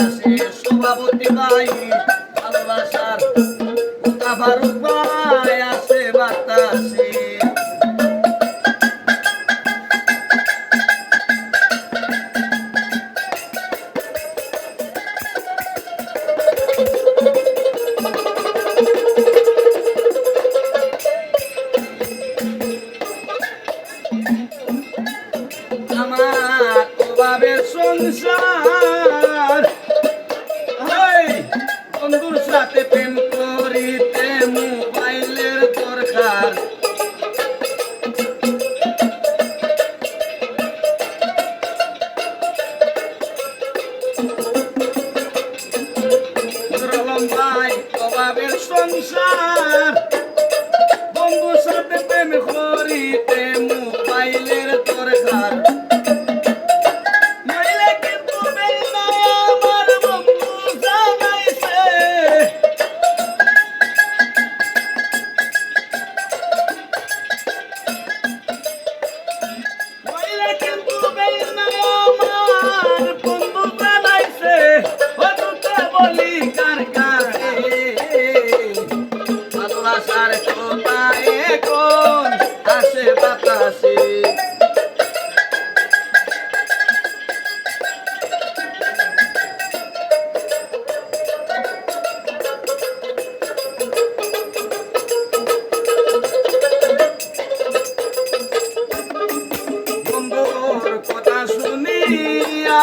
কাছে সভাপতি ভাই আছে আমার অভাবের সংসার। সাথে প্রেম করিতে মোবাইলের দরকার। সংসার। ভাষার কথা এখন? আসে বাতাসে। কথা শুনিয়া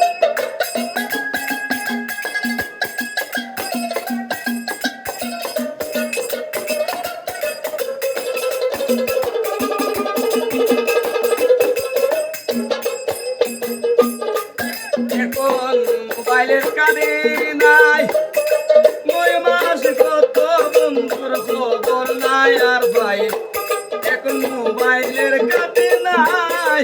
মোবাইলের কাদের নাই। মই মাস কত বন্ধুর খবর নাই আর ভাই, এখন মোবাইলের কাটে নাই।